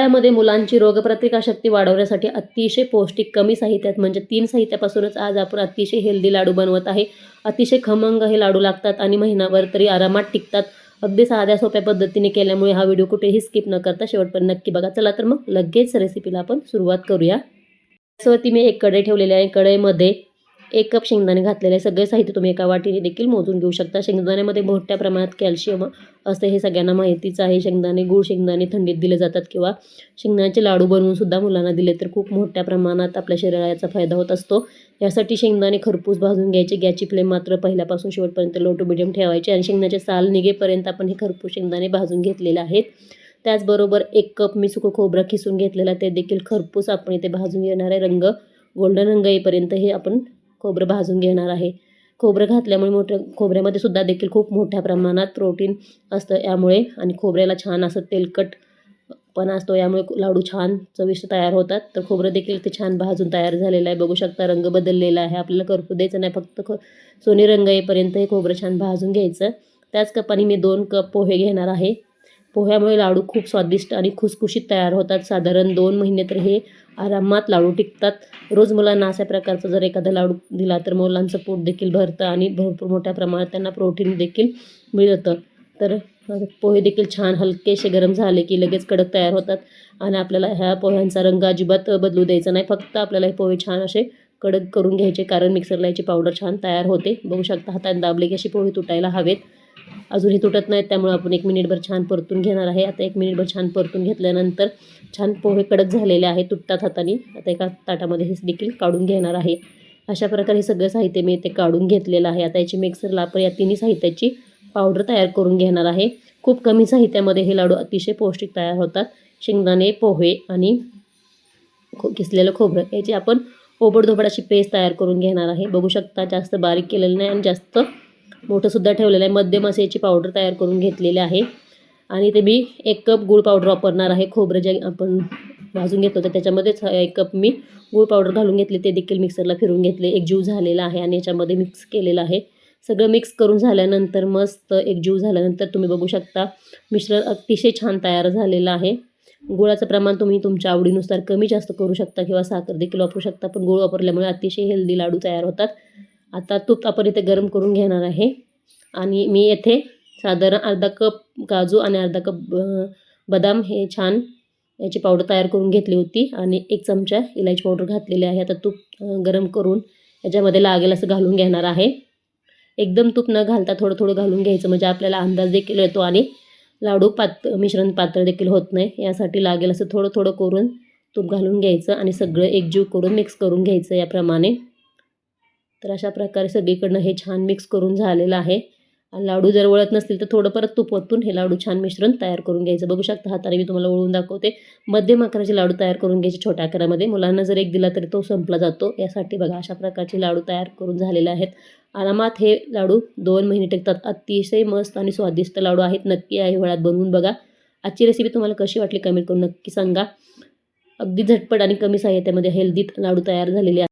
यामध्ये मुलांची रोगप्रतिकारशक्ती वाढवण्यासाठी अतिशय पौष्टिक कमी साहित्यात म्हणजे तीन साहित्यापासूनच आज आपण अतिशय हेल्दी लाडू बनवत आहे. अतिशय खमंग हे लाडू लागतात आणि महिनाभर तरी आरामात टिकतात. अगदी साध्या सोप्या पद्धतीने केल्यामुळे हा व्हिडिओ कुठेही स्किप न करता शेवटपर्यंत नक्की बघा. चला तर मग लगेच रेसिपीला आपण सुरुवात करूया. त्यासोबत मी एक कढई ठेवलेली आहे. कढईमध्ये एक कप शेंगदाणे घातलेले आहे. सगळे साहित्य तुम्ही एका वाटीने देखील मोजून घेऊ शकता. शेंगदाण्यामध्ये मोठ्या प्रमाणात कॅल्शियम असते हे सगळ्यांना माहितीच आहे. शेंगदाणे गुळ शेंगदाणे थंडीत दिले जातात किंवा शेंगदाण्याचे लाडू बनवूनसुद्धा मुलांना दिले तर खूप मोठ्या प्रमाणात आपल्या शरीराला याचा फायदा होत असतो. यासाठी शेंगदाणे खरपूस भाजून घ्यायचे. गॅसची फ्लेम मात्र पहिल्यापासून शेवटपर्यंत लो टू मिडियम ठेवायचे आणि शेंगदाण्याचे साल निघेपर्यंत आपण हे खरपूस शेंगदाणे भाजून घेतलेले आहेत. त्याचबरोबर एक कप मी सुकं खोबरं खिसून घेतलेला आहे. ते देखील खरपूस आपण इथे भाजून घेणार आहे. रंग गोल्डन रंग येईपर्यंत हे आपण खोबरं भाजून घेणार आहे. खोबरं घातल्यामुळे मोठ्या खोबऱ्यामध्ये सुद्धा देखील खूप मोठ्या प्रमाणात प्रोटीन असतं यामुळे आणि खोबऱ्याला छान असं तेलकट पण असतो यामुळे लाडू छान चविष्ट तयार होतात. तर खोबरं देखील ते छान भाजून तयार झालेलं आहे. बघू शकता रंग बदललेला आहे. आपल्याला करपू द्यायचं नाही. फक्त ख सोने रंग येईपर्यंत हे खोबरं छान भाजून घ्यायचं. त्याच कपाने मी दोन कप पोहे घेणार आहे. पोह्यामुळे लाडू खूप स्वादिष्ट आणि खुसखुशीत तयार होतात. साधारण दोन महिने तर हे आरामात लाडू टिकतात. रोज मुलांना अशा प्रकारचा जर एखादा लाडू दिला तर मुलांचं पोट देखील भरतं आणि भरपूर मोठ्या प्रमाणात त्यांना प्रोटीन देखील मिळतं. तर पोहे देखील छान हलकेसे गरम झाले की लगेच कडक तयार होतात आणि आपल्याला ह्या पोह्यांचा रंग अजिबात बदलू द्यायचा नाही. फक्त आपल्याला हे पोहे छान असे कडक करून घ्यायचे कारण मिक्सरला याची पावडर छान तयार होते. बघू शकता हातात दाबले की अशी पोहे तुटायला हवेत. अजूनही तुटत नाहीत त्यामुळे आपण एक मिनिटभर छान परतून घेणार आहे. आता एक मिनिटभर छान परतून घेतल्यानंतर छान पोहे कडक झालेले आहे तुटतात हाताने. आता एका ताटामध्ये हे देखील काढून घेणार आहे. अशा प्रकारे हे सगळं साहित्य मी इथे काढून घेतलेलं आहे. आता याची मिक्सरला आपण या तिन्ही साहित्याची पावडर तयार करून घेणार आहे. खूप कमी साहित्यामध्ये हे लाडू अतिशय पौष्टिक तयार होतात. शेंगदाणे पोहे आणि खो किसलेलं खोबरं याची आपण ओबडधोबड अशी पेस्ट तयार करून घेणार आहे. बघू शकता जास्त बारीक केलेलं नाही आणि जास्त मोठंसुद्धा ठेवलेलं आहे. मध्यम असे याची पावडर तयार करून घेतलेली आहे. आणि ते मी एक कप गूळ पावडर वापरणार आहे. खोबरं जे आपण भाजून घेतलं तर त्याच्यामध्येच एक कप मी गूळ पावडर घालून घेतले. ते देखील मिक्सरला फिरून घेतले. एक जीव झालेला आहे आणि याच्यामध्ये मिक्स केलेलं आहे. सगळं मिक्स करून झाल्यानंतर मस्त एक जीव झाल्यानंतर तुम्ही बघू शकता. मिश्रण अतिशय छान तयार झालेलं आहे. गुळाचं प्रमाण तुम्ही तुमच्या आवडीनुसार कमी जास्त करू शकता किंवा साखर देखील वापरू शकता. पण गुळ वापरल्यामुळे अतिशय हेल्दी लाडू तयार होतात. आता तूप आपण इथे गरम करून घेणार आहे. आणि मी येथे साधारण अर्धा कप काजू आणि अर्धा कप बदाम हे छान याची पावडर तयार करून घेतली होती. आणि एक चमचा इलायची पावडर घातलेली आहे. आता तूप गरम करून याच्यामध्ये लागेल असं घालून घेणार आहे. एकदम तूप न घालता थोडं थोडं घालून घ्यायचं. म्हणजे आपल्याला अंदाज देखील येतो आणि लाडू पात मिश्रण पातळ देखील होत नाही. यासाठी लागेल असं थोडं थोडं करून तूप घालून घ्यायचं आणि सगळं एकजीव करून मिक्स करून घ्यायचं याप्रमाणे. तर अशा प्रकारे सगळीकडनं हे छान मिक्स करून झालेलं आहे. आणि लाडू जर वळत नसतील तर थोडं परत तूप ओतून हे लाडू छान मिश्रण तयार करून घ्यायचं. बघू शकता हाताने मी तुम्हाला वळून दाखवते. मध्यम आकाराचे लाडू तयार करून घ्यायचे छोट्या आकारामध्ये. मुलांना जर एक दिला तरी तो संपला जातो. यासाठी बघा अशा प्रकारचे लाडू तयार करून झालेले आहेत. आरामात हे लाडू दोन महिने टिकतात. अतिशय मस्त आणि स्वादिष्ट लाडू आहेत. नक्की आहे हिवाळ्यात बनवून बघा. आजची रेसिपी तुम्हाला कशी वाटली कमेंट करून नक्की सांगा. अगदी झटपट आणि कमी साहित्यामध्ये हेल्दीत लाडू तयार झालेले